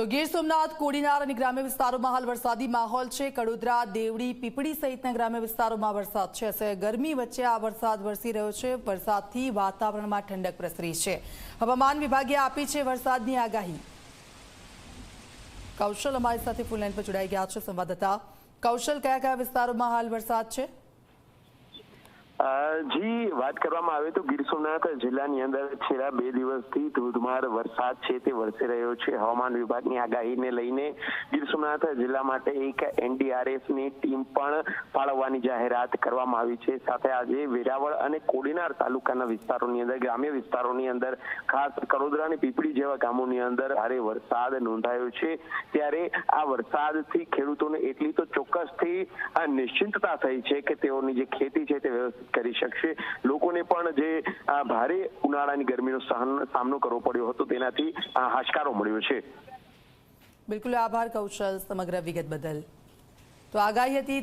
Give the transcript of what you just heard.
તો ગીર સોમનાથ, કોડીનાર અને ગ્રામ્ય વિસ્તારોમાં હાલ વરસાદી માહોલ છે. કડોદરા, દેવડી, પીપળી સહિતના ગ્રામ્ય વિસ્તારોમાં વરસાદ છે. અસહ્ય ગરમી વચ્ચે આ વરસાદ વરસી રહ્યો છે. વરસાદથી વાતાવરણમાં ઠંડક પ્રસરી છે. હવામાન વિભાગે આપી છે વરસાદની આગાહી. કૌશલ અમારી સાથે ફૂલ લાઈન પર જોડાઈ ગયા છે, સંવાદદાતા. કૌશલ કયા કયા વિસ્તારોમાં હાલ વરસાદ છે? જી, વાત કરવામાં આવે તો ગીર સોમનાથ જિલ્લાની અંદર છેલ્લા બે દિવસથી ધોધમાર વરસાદ છે તે વરસી રહ્યો છે. હવામાન વિભાગની આગાહીને લઈને ગીર સોમનાથ જિલ્લા માટે એક એનડીઆરએફની ટીમ પણ ફાળવવાની જાહેરાત કરવામાં આવી છે. સાથે આજે વેરાવળ અને કોડીનાર તાલુકાના વિસ્તારોની અંદર, ગ્રામ્ય વિસ્તારોની અંદર, ખાસ કડોદરા અને પીપળી જેવા ગામોની અંદર ભારે વરસાદ નોંધાયો છે. ત્યારે આ વરસાદથી ખેડૂતોને એટલી તો ચોક્કસથી નિશ્ચિંતતા થઈ છે કે તેઓની જે ખેતી છે તે વ્યવસ્થિત કરી શકશે. લોકોને પણ જે ભારે ઉનાળાની ગરમીનો સામનો કરવો પડ્યો હતો, તેનાથી હાશકારો મળ્યો છે. બિલકુલ આભાર કૌશલ સમગ્ર વિગત બદલ. તો આગાહી હતી